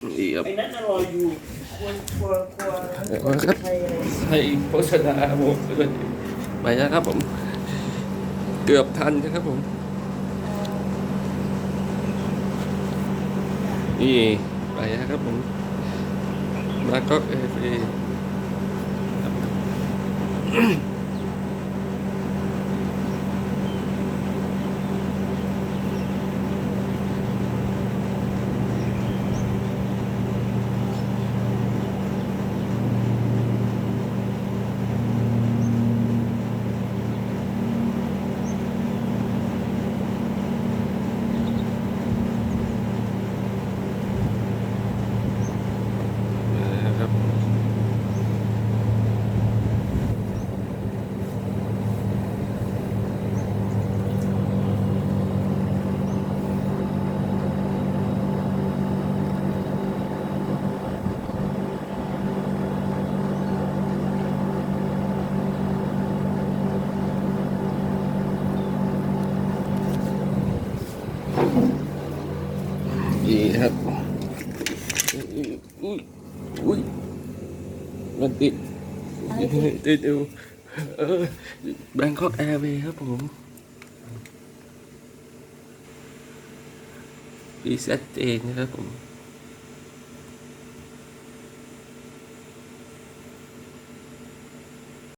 นี่ครับไอ้นั่นอร่อยอยู่ควรควรควรเอาละครับใช่อะไรใส่โฆษณาหมดเลยไปแล้วครับผม เกือบทันนะครับผม นี่ไปแล้วครับผม มาก็เอฟเอ นี่ครับ อุ้ยอุ้ยอุ้ยมันติดติดอยู่เออแบงคอกแอร์เวย์ครับผมดีเซตเองนะครับผม